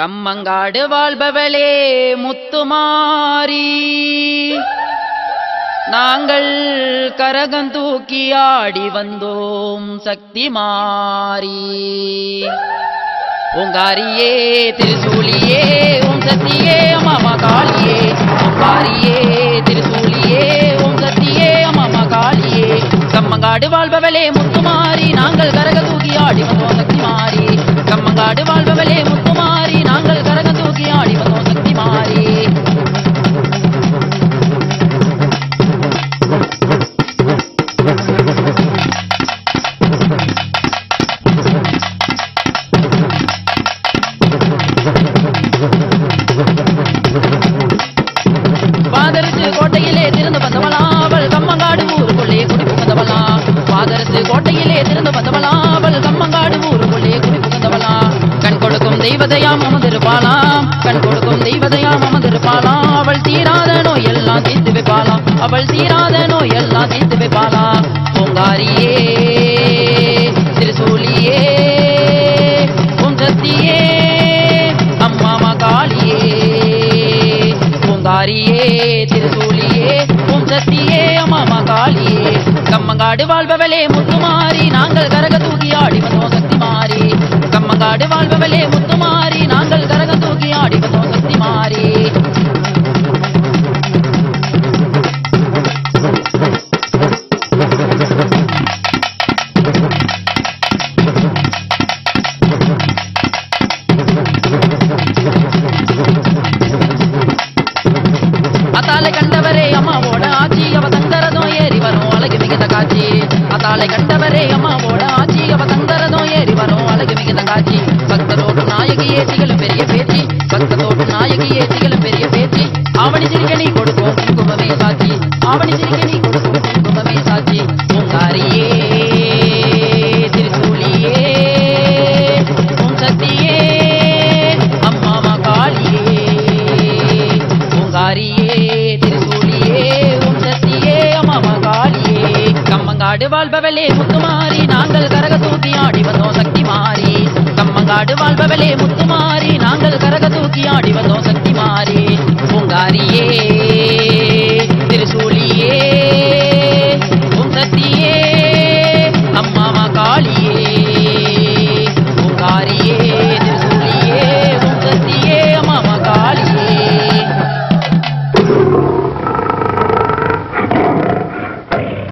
கம்மங்காடு வாழ்பவளே முத்துமாரி. நாங்கள் கரகம் தூக்கி ஆடி வந்தோம் சக்தி மாறி உங்காரியே திருசூலியே உம் சக்தியே அம்மா காளியே. உங்காரியே திருசூலியே உம் சக்தியே அம்மா காளியே. கம்மங்காடு வாழ்பவளே முத்துமாரி நாங்கள் கரக கோட்டையிலே திறந்து வந்தவளா கம்மங்காடு ஊருக்குள்ளே குடி புகுந்தவளா கண் கொடுக்கும் தெய்வதையாம் அமர்ந்திருப்பாளாம். கண் கொடுக்கும் தெய்வதையாம் அமர்ந்திருப்பாளாம். அவள் தீராத நோய் எல்லாம் தீர்த்து வைப்பாளாம். அவள் தீராத நோய் எல்லாம் தீர்த்து வைப்பாளாம். பூங்காரியே திருசூலியே உம் சக்தியே அம்மா மகாளியே பூங்காரியே. கம்மங்காடு வாழ்பவளே முத்துமாரி நாங்கள் கரக தூக்கி ஆடி வந்தோம் சக்தி மாறி கம்மங்காடு வாழ்பவளே முத்துமாரி நாங்கள் கரக தூக்கி ஆடி வந்தோம் சக்தி மாறி அத்தாலை கண்டவரே அம்மாவோட காட்சி. அத்தாலை கண்டவரே அம்மாவோட ஆட்சி. அவ தந்தரதும் ஏறி வரும். அழகு மிகுந்த காட்சி. பக்தரோடு நாயகியே திகழும் பெரிய பேச்சு பக்தரோடு நாயகியே திகழும் பெரிய பேச்சு ஆவணி சிரிக்கணி கொடுக்கும் குங்குமமே சாட்சி. ஆவணி சிரிக்கணி கொடுக்கும் குங்குமமே சாட்சி. பூங்காரியே. கடுவாழ்பவளே முத்துமாரி நாங்கள் கரக தூக்கி ஆடி வந்தோம் சக்தி மாறி கம்மங்காடு வாழ்பவளே முத்துமாரி நாங்கள் கரக தூக்கி ஆடி வந்தோம்